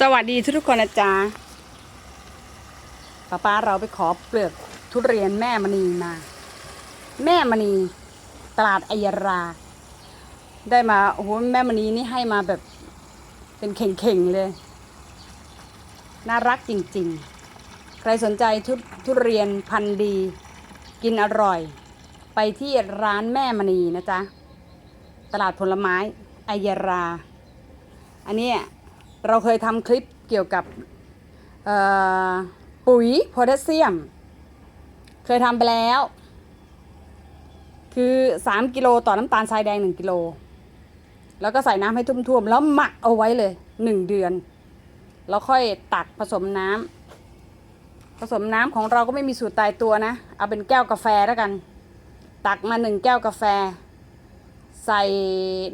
สวัสดีทุกๆคนนะจ๊ะป้าป้าเราไปขอเปลือกทุเรียนแม่มณีมา แม่มณีตลาดอัยรา ได้มาโอ้โหแม่มณีนี่ให้มาแบบเป็นเข่งๆเลย น่ารักจริงๆ ใครสนใจทุทุเรียนพันธุ์ดี กินอร่อย ไปที่ร้านแม่มณีนะจ๊ะ ตลาดผลไม้อัยรา อันนี้ เราเคยทำคลิปเกี่ยวกับปุ๋ยโพแทสเซียม เคยทำไปแล้ว คือ 3 กิโลต่อน้ำตาลทรายแดง 1 กิโล แล้วก็ใส่น้ำให้ท่วมๆ แล้วหมักเอาไว้เลย 1 เดือน แล้วค่อยตักผสมน้ำผสมน้ำของเราก็ไม่มีสูตรตายตัวนะ เอาเป็นแก้วกาแฟแล้วกัน ตักมาหนึ่งแก้วกาแฟ ใส่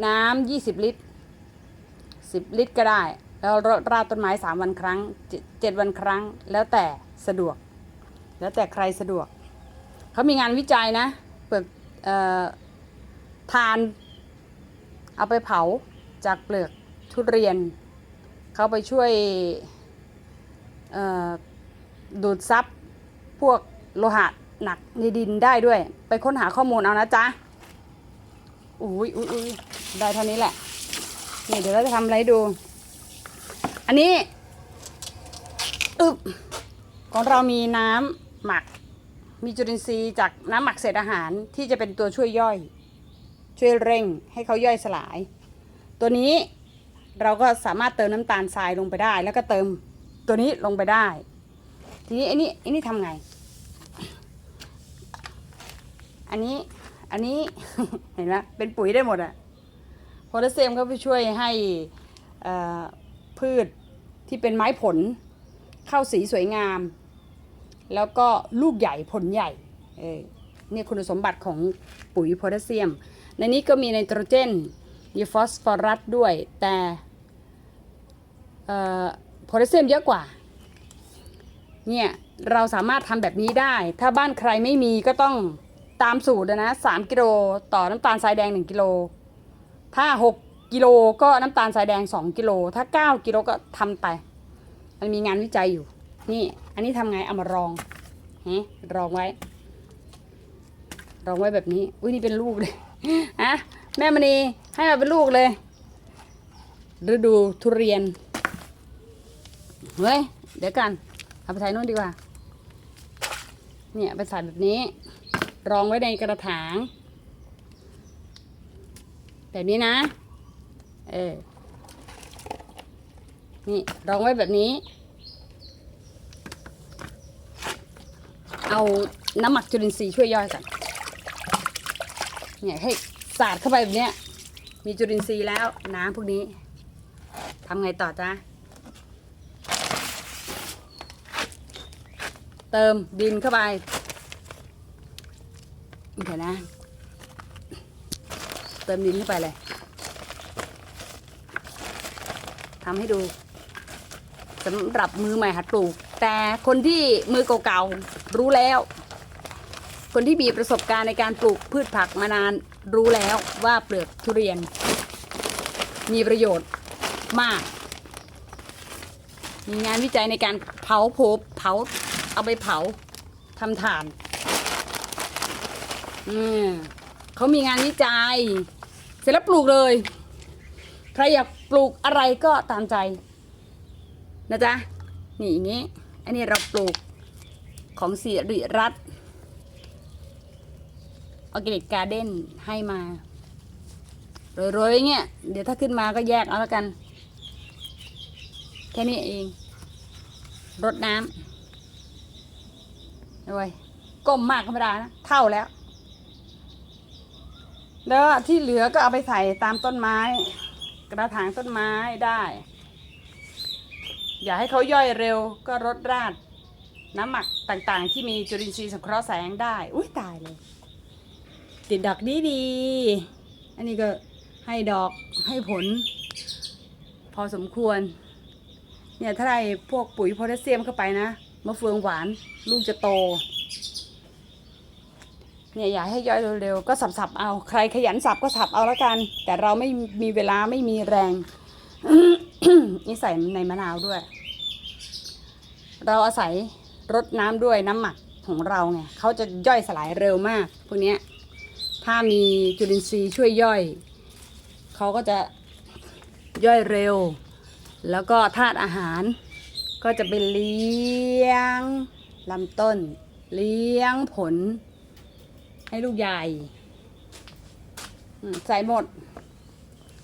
น้ำ20 ลิตร 10 ลิตรก็ได้ แล้วราดต้นไม้ 3 วันครั้งเจ็ดวันครั้ง แล้วแต่สะดวก แล้วแต่ใครสะดวก เขามีงานวิจัยนะเปลือกทาน เอาไปเผาจากเปลือกทุเรียน เขาไปช่วยดูดซับพวกโลหะหนักในดินได้ด้วย ไปค้นหาข้อมูลเอานะจ๊ะ อุ้ยอุ้ยอุ้ยได้เท่านี้แหละ นี่เดี๋ยวเราจะทำอะไรดู อันนี้อึบของเรามีน้ำหมัก มีจุลินทรีย์จากน้ำหมักเศษอาหารที่จะเป็นตัวช่วยย่อย ช่วยเร่งให้เขาย่อยสลาย ตัวนี้เราก็สามารถเติมน้ำตาลทรายลงไปได้ แล้วก็เติมตัวนี้ลงไปได้ ทีนี้ไอ้นี่ไอ้นี่ทำไง อันนี้อันนี้เห็นไหมเป็นปุ๋ยได้หมดอะโพแทสเซียมก็ไปช่วยให้พืช ที่เป็นไม้ผลเข้าสีสวยงาม แล้วก็ลูกใหญ่ผลใหญ่เออเนี่ยคุณสมบัติของปุ๋ยโพแทสเซียม ในนี้ก็มีไนโตรเจนมีฟอสฟอรัสด้วย แต่โพแทสเซียมเยอะกว่า เนี่ย เราสามารถทำแบบนี้ได้ ถ้าบ้านใครไม่มีก็ต้องตามสูตรนะสามกิโลต่อน้ำตาลทรายแดง 1 กิโล ถ้า 6 กิโลก็น้ำตาลทรายแดง 2 กิโล ถ้า 9 กิโลก็ทำไป มันมีงานวิจัยอยู่ นี่อันนี้ทำไงเอามารองฮะรองไว้ รองไว้แบบนี้ อุ้ยนี่เป็นลูกเลยฮะแม่มณีให้มาเป็นลูกเลย ฤดูทุเรียน เฮ้ย เดี๋ยวกัน เอาไปใส่นู่นดีกว่า เนี่ยไปใส่แบบนี้ รองไว้ในกระถาง แบบนี้นะ เออ นี่รองไว้แบบนี้ เอาน้ำหมักจุลินทรีย์ช่วยย่อยกันเนี่ยให้สาดเข้าไปแบบเนี้ยมีจุลินทรีย์แล้วน้ำพวกนี้ทำไงต่อจ๊ะเติมดินเข้าไปเดี๋ยวนะ เติมดินเข้าไปเลยทำให้ดู สำหรับมือใหม่หัดปลูก แต่คนที่มือเก่าๆรู้แล้ว คนที่มีประสบการณ์ในการปลูกพืชผักมานานรู้แล้วว่าเปลือกทุเรียน มีประโยชน์มาก มีงานวิจัยในการเผาโผเผาเอาไปเผาทำถ่านอืมเขามีงานวิจัย เสร็จแล้วปลูกเลย ใครอยากปลูกอะไรก็ตามใจ นะจ๊ะ นี่อย่างนี้ อันนี้เราปลูกของสิริรัตออร์แกนิกการ์เด้นให้มาโรยๆเงี้ย เดี๋ยวถ้าขึ้นมาก็แยกเอาแล้วกัน แค่นี้เอง รดน้ำด้วยก้มมากก็ไม่ได้นะ เท่าแล้ว แล้วที่เหลือก็เอาไปใส่ตามต้นไม้ กระถางต้นไม้ได้ อย่าให้เขาย่อยเร็วก็รดราด น้ำหมักต่างๆ ที่มีจุลินทรีย์สังเคราะห์แสงได้ อุ้ยตายเลย ติดดอกดีดีอันนี้ก็ให้ดอกให้ผล พอสมควร เนี่ยถ้าได้พวกปุ๋ยโพแทสเซียมเข้าไปนะมะเฟืองหวานลูกจะโต เนี่ยอยากให้ย่อยเร็วๆก็สับๆเอา ใครขยันสับก็สับเอาแล้วกัน แต่เราไม่มีเวลาไม่มีแรง นี่ใส่ในมะนาวด้วย เราอาศัยรดน้ำด้วยน้ำหมักของเราไงเขาจะย่อยสลายเร็วมากพวกนี้ถ้ามีจุลินทรีย์ช่วยย่อยเขาก็จะย่อยเร็ว แล้วก็ธาตุอาหาร ก็จะไปเลี้ยงลำต้น เลี้ยงผล ให้ลูกใหญ่ใส่หมด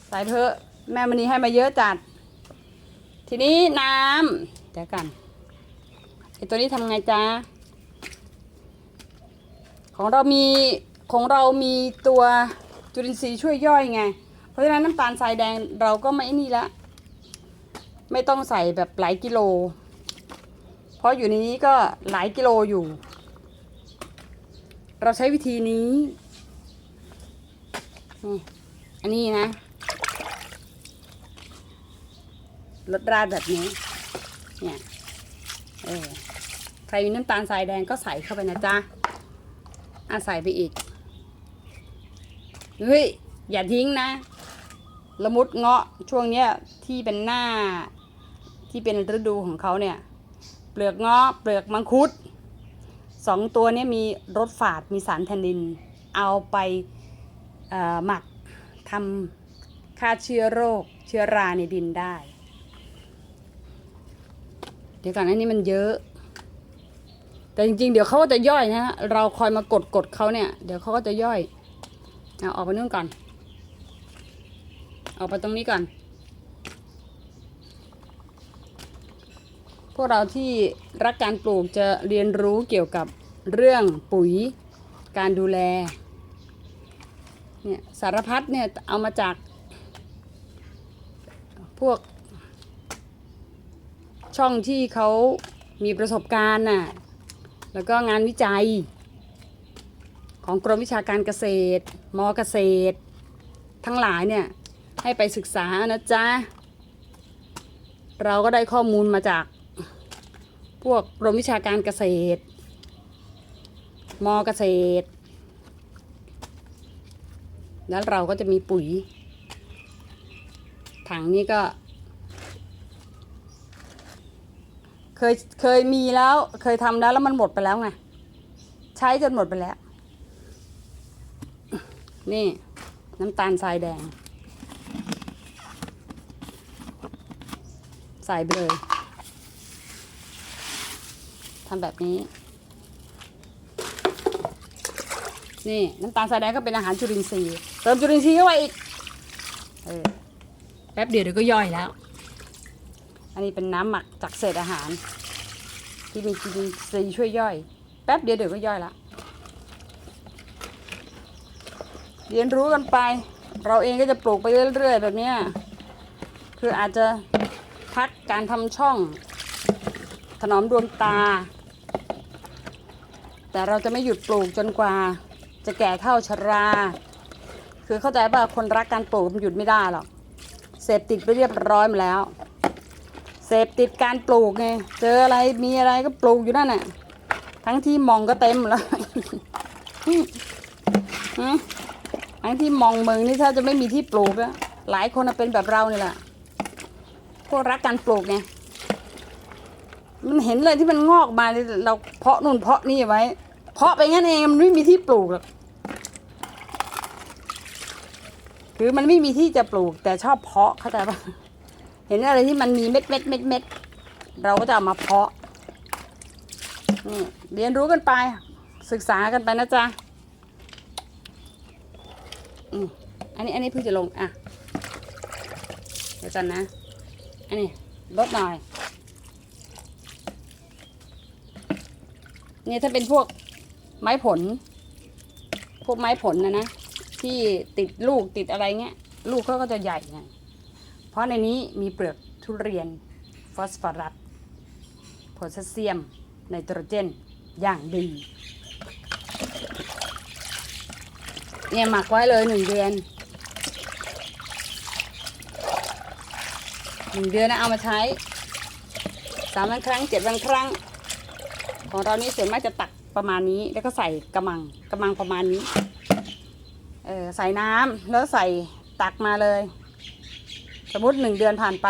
ใส่เถอะ แม่มณีให้มาเยอะจัด ทีนี้น้ำเดี๋ยวกันไอตัวนี้ทำไงจ๊ะของเรามีของเรามีตัวจุลินทรีย์ช่วยย่อยไง เพราะฉะนั้นน้ำตาลทรายแดงเราก็ไม่นี่ละ ไม่ต้องใส่แบบหลายกิโล เพราะอยู่ในนี้ก็หลายกิโลอยู่ เราใช้วิธีนี้ อันนี้นะ รสราดแบบนี้ เนี่ยเออใครมีน้ำตาลทรายแดงก็ใส่เข้าไปนะจ๊ะอาใส่ไปอีกเฮ้ยอย่าทิ้งนะละมุดเงาะช่วงเนี้ยที่เป็นหน้าที่เป็นฤดูของเขาเนี่ย เปลือกเงาะเปลือกมังคุดสองตัวเนี้มีรสฝาดมีสารแทนนิน เอาไปหมักทำฆ่าเชื้อโรคเชื้อราในดินได้ เดี๋ยวก่อนอันนี้มันเยอะ แต่จริงๆ เดี๋ยวเขาก็จะย่อยนะเราคอยมากดกดเขาเนี่ย เดี๋ยวเขาก็จะย่อยเอาออกไปนู่นก่อน ออกไปตรงนี้ก่อน พวกเราที่รักการปลูกจะเรียนรู้เกี่ยวกับเรื่องปุ๋ย การดูแล เนี่ยสารพัดเนี่ยเอามาจากพวก ช่องที่เขามีประสบการณ์น่ะ แล้วก็งานวิจัย ของกรมวิชาการเกษตร มเกษตร ทั้งหลายเนี่ย ให้ไปศึกษานะจ๊ะ เราก็ได้ข้อมูลมาจาก พวกกรมวิชาการเกษตร มเกษตร แล้วเราก็จะมีปุ๋ยถังนี้ก็ เคยเคยมีแล้ว เคยทำแล้วแล้วมันหมดไปแล้วไง ใช้จนหมดไปแล้ว นี่น้ำตาลทรายแดง ใส่ไปเลยทำแบบนี้ นี่น้ำตาลทรายแดงก็เป็นอาหารจุลินทรีย์เติมจุลินทรีย์เข้าไปอีก เออแป๊บเดียวเดี๋ยวก็ย่อยแล้ว อันนี้เป็นน้ำหมักจากเศษอาหาร ที่มีจุลินทรีย์ช่วยย่อย แป๊บเดียวเดี๋ยวก็ย่อยละเรียนรู้กันไป เราเองก็จะปลูกไปเรื่อย ๆ แบบนี้คืออาจจะพักการทำช่อง ถนอมดวงตา แต่เราจะไม่หยุดปลูกจนกว่า จะแก่เท่าชรา คือเข้าใจป่ะคนรักการปลูกมันหยุดไม่ได้หรอกเสพติดไปเรียบร้อยมาแล้ว เสพติดการปลูกไง เจออะไรมีอะไรก็ปลูกอยู่นั่นแหละทั้งที่มองก็เต็มแล้วฮะทั้งที่มองเมืองนี่ถ้าจะไม่มีที่ปลูกอะหลายคนเป็นแบบเราเนี่ยแหละพวกรักการปลูกไง มันเห็นเลยที่มันงอกมาเราเพาะนู่นเพาะนี่ไว้ เพาะไปงั้นเองมันไม่มีที่ปลูกหรอกคือมันไม่มีที่จะปลูกแต่ชอบเพาะเข้าใจปะ เห็นอะไรที่มันมีเม็ดเม็ดเม็ดเม็ดเราก็จะเอามาเพาะนี่เรียนรู้กันไป ศึกษากันไปนะจ๊ะอันนี้อันนี้เพิ่งจะลงอะเดี๋ยวกันนะ อันนี้ลดหน่อย นี่ถ้าเป็นพวกไม้ผล พวกไม้ผลนะนะ ที่ติดลูกติดอะไรเงี้ย ลูกเขาก็จะใหญ่ไง ราะในนี้มีเปลือกทุเรียน ฟอสฟอรัสโพแทสเซียมไนโตรเจน อย่างดี เนี่ยหมักไว้เลยหนึ่งเดือนหนึ่งเดือนนะเอามาใช้สามวันครั้งเจ็ดวันครั้ง ของเรานี่ส่วนมากจะตักประมาณนี้ แล้วก็ใส่กระมังกระมังประมาณนี้ เออใส่น้ำแล้วใส่ตักมาเลย สมมติหนึ่งเดือนผ่านไป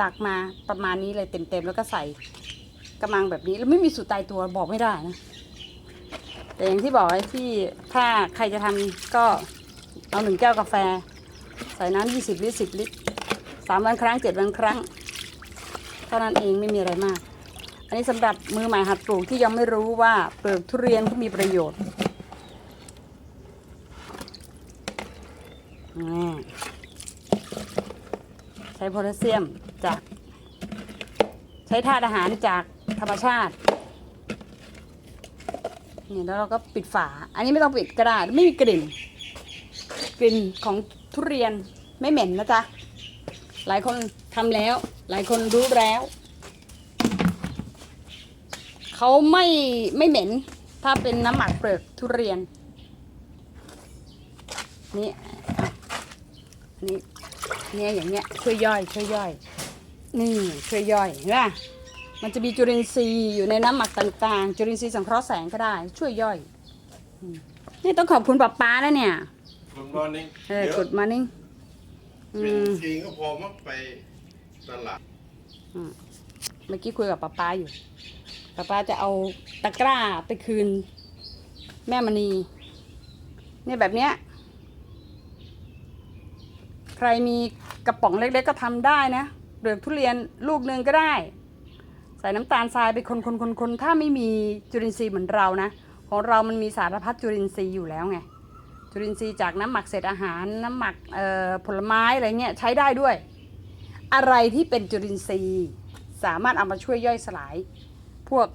ตักมาประมาณนี้เลยเต็มๆแล้วก็ใส่กระมังแบบนี้ แล้วไม่มีสูตรตายตัวบอกไม่ได้นะแต่อย่างที่บอกไว้ที่ถ้าใครจะทำก็เอาหนึ่งแก้วกาแฟ ใส่น้ำยี่สิบลิตรสิบลิตรสามวันครั้งเจ็ดวันครั้งเท่านั้นเองไม่มีอะไรมาก อันนี้สำหรับมือใหม่หัดปลูกที่ยังไม่รู้ว่าเปลือกทุเรียนมีประโยชน์นี่ใช้โพแทสเซียมจาก ใช้ธาตุอาหารจากธรรมชาตินี่แล้วเราก็ปิดฝา อันนี้ไม่ต้องปิดก็ได้ไม่มีกลิ่น กลิ่นของทุเรียนไม่เหม็นนะจ๊ะ หลายคนทำแล้ว หลายคนรู้แล้ว เขาไม่ไม่เหม็น ถ้าเป็นน้ำหมักเปลือกทุเรียน นี่อะนี่ เนี่ยอย่างเงี้ยช่วยย่อยช่วยย่อย นี่ช่วยย่อยเห็นป่ะมันจะมีจุลินทรีย์อยู่ในน้ำหมักต่างๆ จุลินทรีย์สังเคราะห์แสงก็ได้ ช่วยย่อยอืมนี่ต้องขอบคุณป้าป้าแล้วเนี่ย Good morning เออเดี๋ยวกดมานิ่งเป็นทีก็พอมักไปตลาดเมื่อกี้คุยกับป้าป้าอยู่ป้าป้าจะเอาตะกร้าไปคืน แม่มณีเนี่ยแบบเนี้ย ใครมีกระป๋องเล็กๆก็ทำได้นะเปลือกทุเรียนลูกหนึ่งก็ได้ ใส่น้ำตาลทรายไปคนคนคนคนถ้าไม่มีจุลินทรีย์เหมือนเรานะ ของเรามันมีสารพัดจุลินทรีย์อยู่แล้วไงจุลินทรีย์จากน้ำหมักเศษอาหาร น้ำหมักผลไม้อะไรเงี้ยใช้ได้ด้วย อะไรที่เป็นจุลินทรีย์สามารถเอามาช่วยย่อยสลาย พวก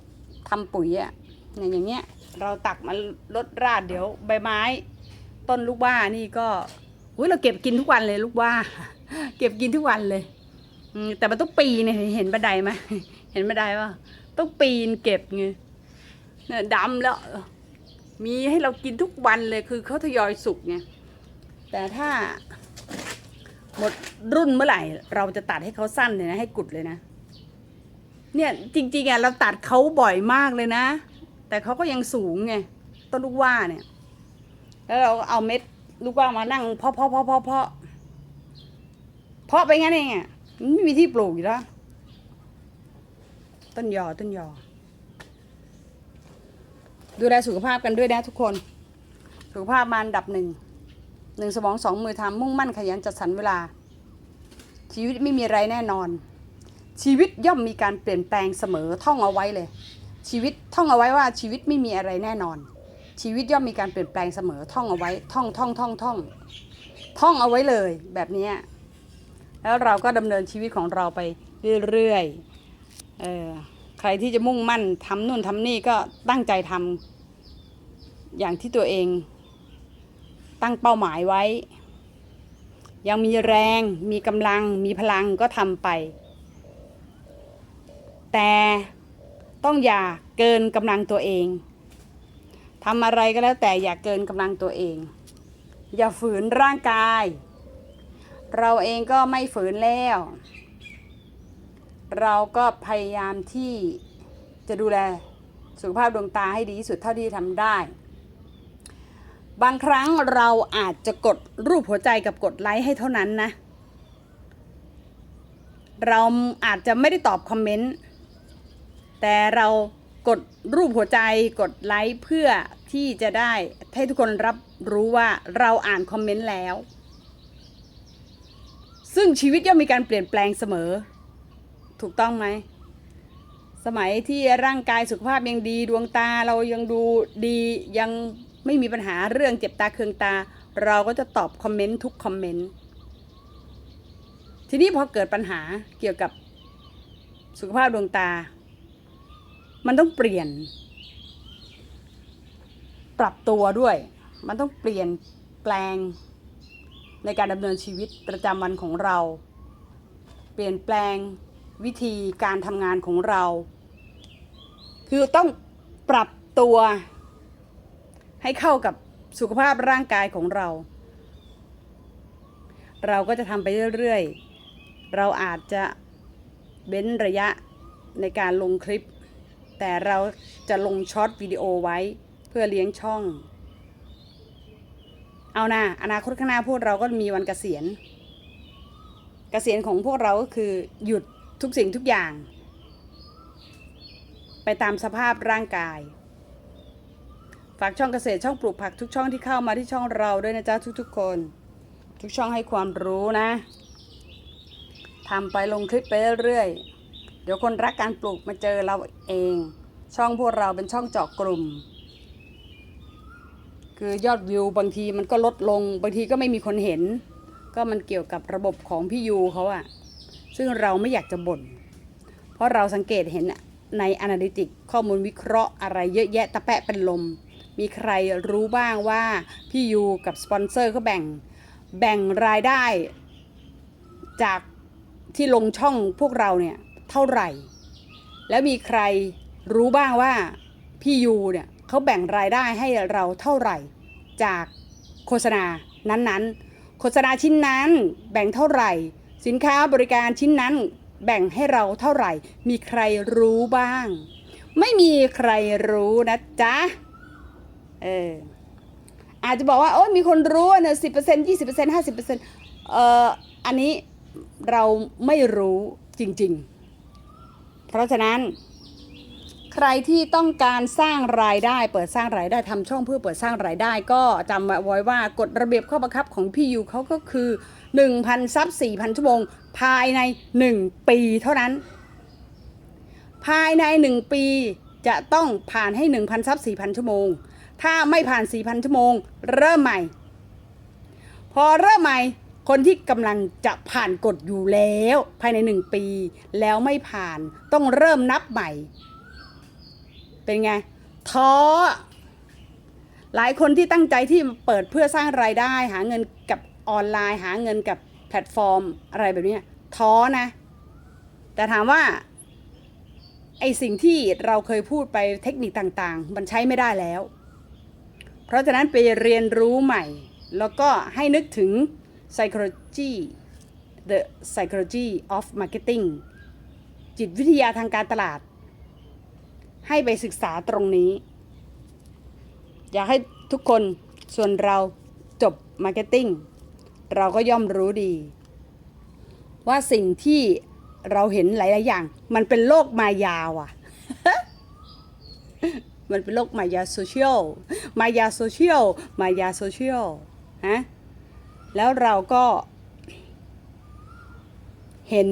ทำปุ๋ยอะอย่างอย่างเงี้ยเราตักมาลดราดเดี๋ยวใบไม้ ต้นลูกว่านี่ก็ อุ้ยเราเก็บกินทุกวันเลยลูกว่า เก็บกินทุกวันเลยอืแต่มันต้องปีนเนี่ยเห็นบันไดไหมเห็นบันไดป่ะต้องปีนเก็บไงเนี่ยดำแล้ว มีให้เรากินทุกวันเลยคือเขาทยอยสุกไงแต่ถ้าหมดรุ่นเมื่อไหร่ เราจะตัดให้เขาสั้นเลยนะ ให้กุดเลยนะ เนี่ยจริงๆอะเราตัดเขาบ่อยมากเลยนะ แต่เขาก็ยังสูงไงต้นลูกว่าเนี่ย แล้วเราเอาเม็ด ลูกว่ามานั่งเพาะเพาะเพาะเพาะเพาะเพาะไปงั้นเองอะไม่มีที่ปลูกอยู่แล้วต้นยอต้นยอ ดูแลสุขภาพกันด้วยนะทุกคน สุขภาพมาอันดับหนึ่งหนึ่งสมองสองมือทำมุ่งมั่นขยันจัดสรรเวลา ชีวิตไม่มีอะไรแน่นอน ชีวิตย่อมมีการเปลี่ยนแปลงเสมอท่องเอาไว้เลย ชีวิตท่องเอาไว้ว่าชีวิตไม่มีอะไรแน่นอน ชีวิตย่อมมีการเปลี่ยนแปลงเสมอท่องเอาไว้ท่องท่องท่องท่องท่องเอาไว้เลยแบบนี้แล้วเราก็ดำเนินชีวิตของเราไปเรื่อยๆเออใครที่จะมุ่งมั่นทำนู่นทำนี่ก็ตั้งใจทำอย่างที่ตัวเอง ตั้งเป้าหมายไว้ ยังมีแรงมีกำลังมีพลังก็ทำไป แต่ต้องอย่าเกินกำลังตัวเอง ทำอะไรก็แล้วแต่อย่าเกินกำลังตัวเอง อย่าฝืนร่างกาย เราเองก็ไม่ฝืนแล้ว เราก็พยายามที่จะดูแลสุขภาพดวงตาให้ดีที่สุดเท่าที่ทำได้ บางครั้งเราอาจจะกดรูปหัวใจกับกดไลค์ให้เท่านั้นนะ เราอาจจะไม่ได้ตอบคอมเมนต์ แต่เรา กดรูปหัวใจกดไลค์เพื่อที่จะได้ให้ทุกคนรับรู้ว่าเราอ่านคอมเมนต์แล้ว ซึ่งชีวิตย่อมมีการเปลี่ยนแปลงเสมอ ถูกต้องไหม สมัยที่ร่างกายสุขภาพยังดีดวงตาเรายังดูดียังไม่มีปัญหาเรื่องเจ็บตาเคืองตา เราก็จะตอบคอมเมนต์ทุกคอมเมนต์ทีนี้พอเกิดปัญหาเกี่ยวกับสุขภาพดวงตา มันต้องเปลี่ยน ปรับตัวด้วย มันต้องเปลี่ยนแปลงในการดำเนินชีวิตประจำวันของเรา เปลี่ยนแปลงวิธีการทำงานของเรา คือต้องปรับตัวให้เข้ากับสุขภาพร่างกายของเรา เราก็จะทำไปเรื่อยๆ เราอาจจะเบ้นระยะในการลงคลิป แต่เราจะลงช็อตวิดีโอไว้เพื่อเลี้ยงช่อง เอานะอนาคตข้างหน้าพวกเราก็มีวันเกษียณ เกษียณของพวกเราก็คือหยุดทุกสิ่งทุกอย่าง ไปตามสภาพร่างกาย ฝากช่องเกษตรช่องปลูกผักทุกช่องที่เข้ามาที่ช่องเราด้วยนะจ๊ะทุกๆคน ทุกช่องให้ความรู้นะทำไปลงคลิปไปเรื่อยๆ เดี๋ยวคนรักการปลูกมาเจอเราเอง ช่องพวกเราเป็นช่องเจาะกลุ่ม คือยอดวิวบางทีมันก็ลดลง บางทีก็ไม่มีคนเห็น ก็มันเกี่ยวกับระบบของพี่ยูเขาอะซึ่งเราไม่อยากจะบ่น เพราะเราสังเกตเห็นใน Analytics ข้อมูลวิเคราะห์อะไรเยอะแยะตะแปะเป็นลม มีใครรู้บ้างว่าพี่ยูกับสปอนเซอร์เขาแบ่งแบ่งรายได้จากที่ลงช่องพวกเราเนี่ย เท่าไหร่ แล้วมีใครรู้บ้างว่าพี่ยูเนี่ยเขาแบ่งรายได้ให้เราเท่าไหร่ จากโฆษณานั้นๆ โฆษณาชิ้นนั้นแบ่งเท่าไหร่ สินค้าบริการชิ้นนั้นแบ่งให้เราเท่าไหร่ มีใครรู้บ้าง ไม่มีใครรู้นะจ๊ะ เออ อาจจะบอกว่า โอ้ยมีคนรู้นะสิบเปอร์เซ็นต์ยี่สิบเปอร์เซ็นต์ห้าสิบเปอร์เซ็นต์เอ่อ อันนี้เราไม่รู้จริง ๆ เพราะฉะนั้น ใครที่ต้องการสร้างรายได้ เปิดสร้างรายได้ทำช่องเพื่อเปิดสร้างรายได้ ก็จำไว้ว่ากฎระเบียบข้อบังคับของพี่ยูเขาก็คือ 1,000ซับ4,000ชั่วโมงภายใน 1 ปีเท่านั้น ภายใน 1 ปีจะต้องผ่านให้ 1,000ซับ4,000ชั่วโมง ถ้าไม่ผ่าน 4,000 ชั่วโมง เริ่มใหม่ พอเริ่มใหม่ คนที่กำลังจะผ่านกฎอยู่แล้ว ภายใน1ปี แล้วไม่ผ่านต้องเริ่มนับใหม่ เป็นไงท้อหลายคนที่ตั้งใจที่เปิดเพื่อสร้างรายได้ หาเงินกับออนไลน์ หาเงินกับแพลตฟอร์มอะไรแบบนี้ท้อนะ แต่ถามว่าไอสิ่งที่เราเคยพูดไปเทคนิคต่างๆ มันใช้ไม่ได้แล้ว เพราะฉะนั้นไปเรียนรู้ใหม่ แล้วก็ให้นึกถึง psychology the psychology of marketing จิตวิทยาทางการตลาด ให้ไปศึกษาตรงนี้ อยากให้ทุกคนส่วนเราจบมาร์เก็ตติ้งเราก็ย่อมรู้ดี ว่าสิ่งที่เราเห็นหลาย ๆ อย่าง มันเป็นโลกมายาว่ะ มันเป็นโลกมายาโซเชียล มายาโซเชียล มายาโซเชียล ฮะ แล้วเราก็ เห็น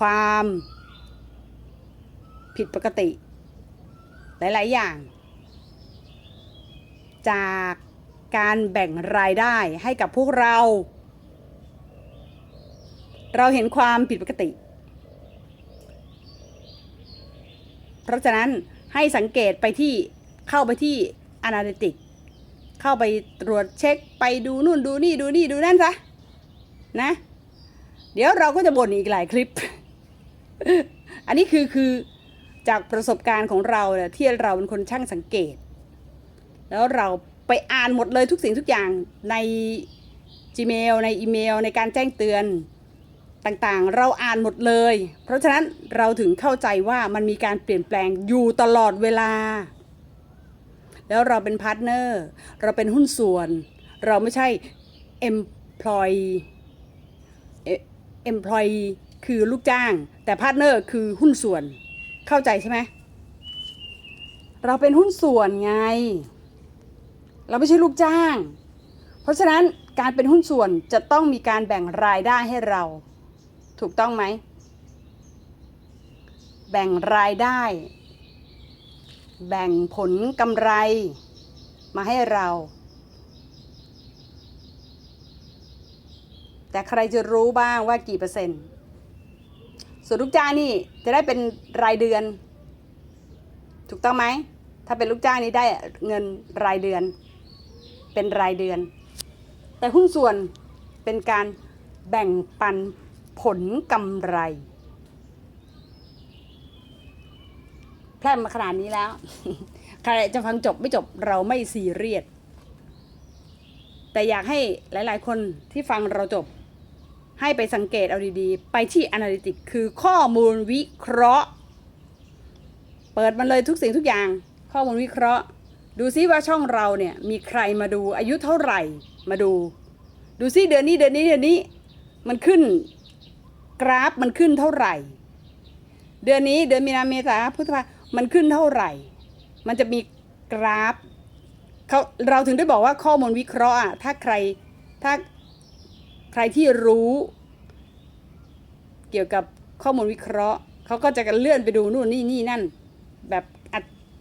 ความผิดปกติ หลาย ๆ อย่าง จากการแบ่งรายได้ให้กับพวกเรา เราเห็นความผิดปกติ เพราะฉะนั้นให้สังเกตไปที่เข้าไปที่ Analytics เข้าไปตรวจเช็คไปดูนู่นดูนี่ดูนี่ดูนั่นซะนะ เดี๋ยวเราก็จะบ่นอีกหลายคลิป อันนี้คือคือจากประสบการณ์ของเราเนี่ยที่เราเป็นคนช่างสังเกต แล้วเราไปอ่านหมดเลยทุกสิ่งทุกอย่างใน Gmail ในอีเมล ในการแจ้งเตือนต่างๆ เราอ่านหมดเลย เพราะฉะนั้นเราถึงเข้าใจว่ามันมีการเปลี่ยนแปลงอยู่ตลอดเวลา แล้วเราเป็นพาร์ทเนอร์เราเป็นหุ้นส่วน เราไม่ใช่ employee เอ่อ employee คือลูกจ้าง แต่พาร์ทเนอร์คือหุ้นส่วน เข้าใจใช่ไหมเราเป็นหุ้นส่วนไง เราไม่ใช่ลูกจ้าง เพราะฉะนั้นการเป็นหุ้นส่วนจะต้องมีการแบ่งรายได้ให้เรา ถูกต้องไหม แบ่งรายได้ แบ่งผลกำไรมาให้เรา แต่ใครจะรู้บ้างว่ากี่เปอร์เซ็นต์ ส่วนลูกจ้างนี่จะได้เป็นรายเดือน ถูกต้องไหม ถ้าเป็นลูกจ้างนี่ได้เงินรายเดือน เป็นรายเดือน แต่หุ้นส่วนเป็นการแบ่งปันผลกำไร แพร่มาขนาดนี้แล้ว ใครจะฟังจบไม่จบเราไม่ซีเรียสแต่อยากให้หลาย ๆ คนที่ฟังเราจบ ให้ไปสังเกตเอาดีๆ ไปที่ Analytic คือข้อมูลวิเคราะห์ เปิดมันเลยทุกสิ่งทุกอย่าง ข้อมูลวิเคราะห์ ดูซิว่าช่องเราเนี่ยมีใครมาดูอายุเท่าไหร่มาดู ดูซิเดือนนี้เดือนนี้เดือนนี้มันขึ้นกราฟมันขึ้นเท่าไหร่ เดือนนี้เดือนมีนาเมษาพฤษภา มันขึ้นเท่าไหร่ มันจะมีกราฟเขาเราถึงได้บอกว่าข้อมูลวิเคราะห์อะถ้าใครถ้าใครที่รู้ เกี่ยวกับข้อมูลวิเคราะห์เขาก็จะกันเลื่อนไปดูนู่นนี่นี่นั่น แบบอั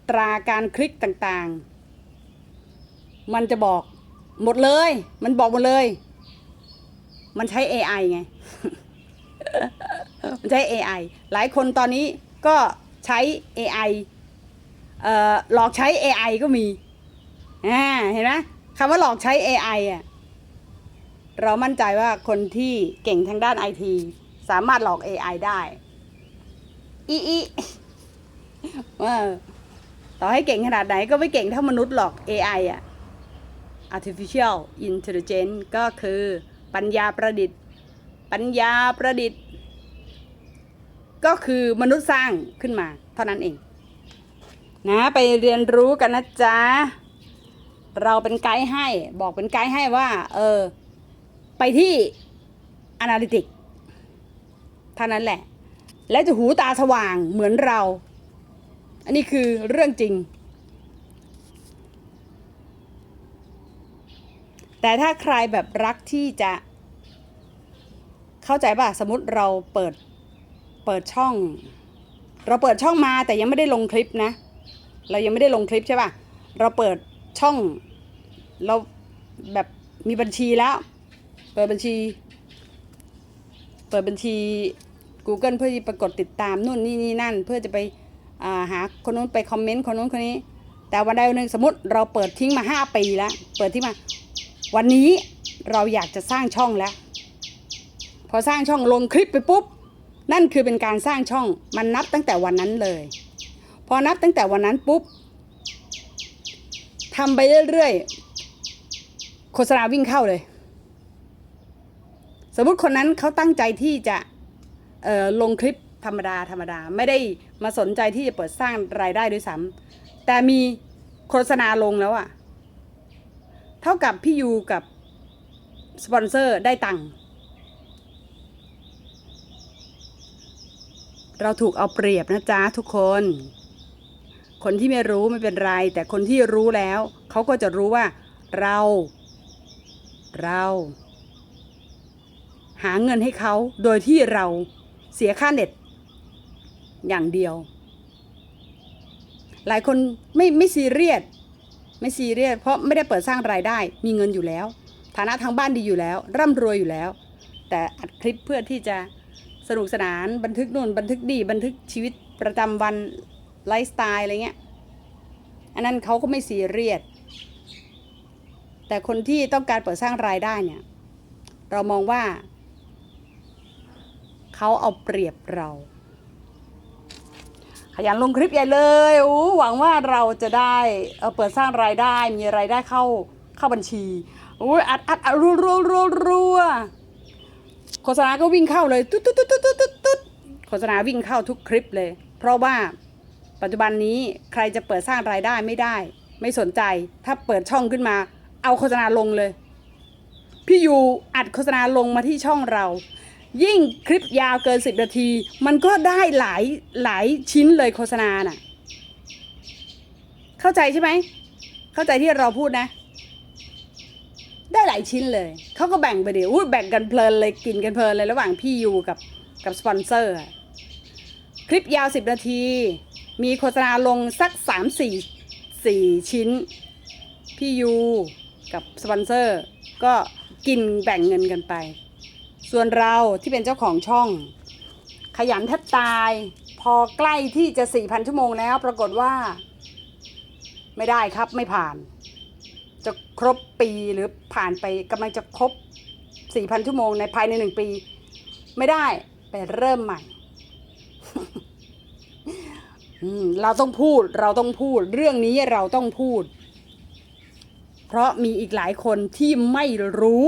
ตราการคลิกต่างๆ มันจะบอกหมดเลย มันบอกหมดเลย มันใช้ AI ไง มันใช้ AI หลายคนตอนนี้ก็ ใช้ AI เอ่อหลอกใช้ AI ก็มีอ่าเห็นไหมคำว่าหลอกใช้ AI อะเรามั่นใจว่าคนที่เก่งทางด้านไอทีสามารถหลอก AI ได้อีอีว่าต่อให้เก่งขนาดไหนก็ไม่เก่งเท่ามนุษย์หรอก AI อะ artificial intelligence ก็คือปัญญาประดิษฐ์ ปัญญาประดิษฐ์ ก็คือมนุษย์สร้างขึ้นมา เท่านั้นเอง นะไปเรียนรู้กันนะจ๊ะ เราเป็นไกด์ให้บอกเป็นไกด์ให้ว่า เออ ไปที่ Analytic เท่านั้นแหละ และจะหูตาสว่างเหมือนเรา อันนี้คือเรื่องจริง แต่ถ้าใครแบบรักที่จะเข้าใจป่ะ สมมติเราเปิด เปิดช่อง เราเปิดช่องมาแต่ยังไม่ได้ลงคลิปนะ เรายังไม่ได้ลงคลิปใช่ป่ะ เราเปิดช่อง เราแบบมีบัญชีแล้ว เปิดบัญชี เปิดบัญชี Google เพื่อที่ปรากฏติดตามนู่นนี่นี่นั่น เพื่อจะไปาหาคนนู้นไปคอมเมนต์คนนู้นคนนี้ แต่วันใดวันหนึ่งสมมติเราเปิดทิ้งมาห้าปีแล้ว เปิดทิ้งมา วันนี้เราอยากจะสร้างช่องแล้ว พอสร้างช่องลงคลิปไปปุ๊บ นั่นคือเป็นการสร้างช่องมันนับตั้งแต่วันนั้นเลย พอนับตั้งแต่วันนั้นปุ๊บทำไปเรื่อยๆโฆษณาวิ่งเข้าเลย สมมติคนนั้นเขาตั้งใจที่จะลงคลิปธรรมดาธรรมดาไม่ได้มาสนใจที่จะเปิดสร้างรายได้ด้วยซ้ำแต่มีโฆษณาลงแล้วอะเท่ากับพี่ยูกับสปอนเซอร์ได้ตังค์ เราถูกเอาเปรียบนะจ๊ะทุกคน คนที่ไม่รู้ไม่เป็นไร แต่คนที่รู้แล้วเขาก็จะรู้ว่า เรา เรา หาเงินให้เขาโดยที่เราเสียค่าเน็ต อย่างเดียว หลายคนไม่ไม่ซีเรียสไม่ซีเรียสเพราะไม่ได้เปิดสร้างรายได้ มีเงินอยู่แล้ว ฐานะทางบ้านดีอยู่แล้ว ร่ำรวยอยู่แล้ว แต่อัดคลิปเพื่อที่จะ สนุกสนานบันทึกนู่นบันทึกดีบันทึกชีวิตประจำวันไลฟ์สไตล์อะไรเงี้ยอันนั้นเขาก็ไม่ซีเรียสแต่คนที่ต้องการเปิดสร้างรายได้เนี่ย เรามองว่า เขาเอาเปรียบเรา ขยันลงคลิปใหญ่เลยโอ้หวังว่าเราจะได้เอ่อเปิดสร้างรายได้มีรายได้เข้าเข้าบัญชีโอ้อัดอัดอัดรัวรัวรัวรัว โฆษณาก็วิ่งเข้าเลยตุ๊ดตุ๊ดตุ๊ดตุ๊ดตุ๊ดตุ๊ดโฆษณาวิ่งเข้าทุกคลิปเลย เพราะว่าปัจจุบันนี้ใครจะเปิดสร้างรายได้ไม่ได้ ไม่สนใจถ้าเปิดช่องขึ้นมา เอาโฆษณาลงเลย พี่ยูอัดโฆษณาลงมาที่ช่องเรา ยิ่งคลิปยาวเกินสิบนาที มันก็ได้หลายหลายชิ้นเลยโฆษณาน่ะ เข้าใจใช่ไหม เข้าใจที่เราพูดนะ ได้หลายชิ้นเลย เขาก็แบ่งไปเดี๋ยวแบ่งกันเพลินเลยกินกันเพลินเลยระหว่างพี่ยูกับกับสปอนเซอร์อะคลิปยาวสิบนาที มีโฆษณาลงสักสามสี่สี่ชิ้น พี่ยูกับสปอนเซอร์ก็กินแบ่งเงินกันไป ส่วนเราที่เป็นเจ้าของช่อง ขยันแทบตาย พอใกล้ที่จะ 4,000 ชั่วโมงแล้ว ปรากฏว่า ไม่ได้ครับไม่ผ่าน จะครบปีหรือผ่านไปกำลังจะครบ 4,000 ชั่วโมงในภายในหนึ่งปี ไม่ได้ไปเริ่มใหม่เราต้องพูดเราต้องพูด เรื่องนี้เราต้องพูด เพราะมีอีกหลายคนที่ไม่รู้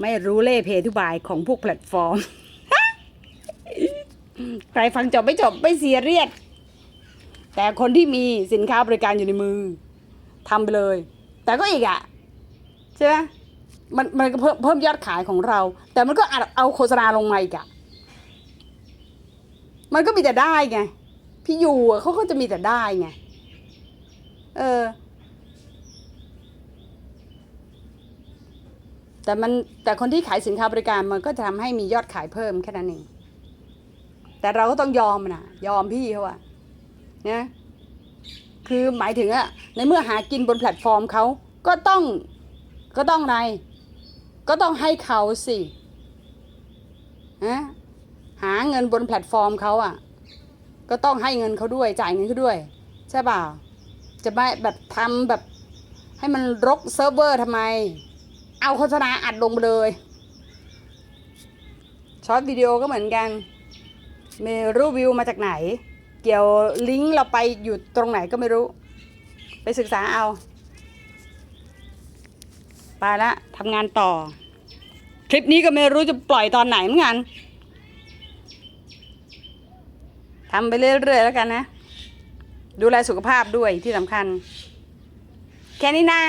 ไม่รู้เล่เพทุบายของพวกแพลตฟอร์ม ใครฟังจบไม่จบไม่เสียเรียส แต่คนที่มีสินค้าบริการอยู่ในมือทำไปเลย แต่ก็อีกอะ่ะใช่ไหมมันมันก็เพิ่มเพิ่มยอดขายของเรา แต่มันก็อาจเอาโฆษณาลงมาอีกอะมันก็มีแต่ได้ไงพี่ยูอะเขาก็จะมีแต่ได้ไงเออ แต่มันแต่คนที่ขายสินค้าบริการมันก็จะทำให้มียอดขายเพิ่มแค่นั้นเองแต่เราก็ต้องยอมนะยอมพี่เขาอะ นะคือหมายถึงอะในเมื่อหากินบนแพลตฟอร์มเขาก็ต้องก็ต้องอะไร ก็ต้องให้เขาสินะหาเงินบนแพลตฟอร์มเขาอะก็ต้องให้เงินเขาด้วยจ่ายเงินเขาด้วย ใช่เปล่าจะไม่แบบทำแบบให้มันรกเซิร์ฟเวอร์ทำไม เอาโฆษณาอัดลงไปเลย ช็อตวิดีโอก็เหมือนกันม่รู้วิวมาจากไหน เกี่ยวลิงก์เราไปอยู่ตรงไหนก็ไม่รู้ ไปศึกษาเอาไปละทำงานต่อ คลิปนี้ก็ไม่รู้จะปล่อยตอนไหนเหมือนกันทำไปเรื่อยๆแล้วกันนะ ดูแลสุขภาพด้วยที่สำคัญ แค่นี้นะ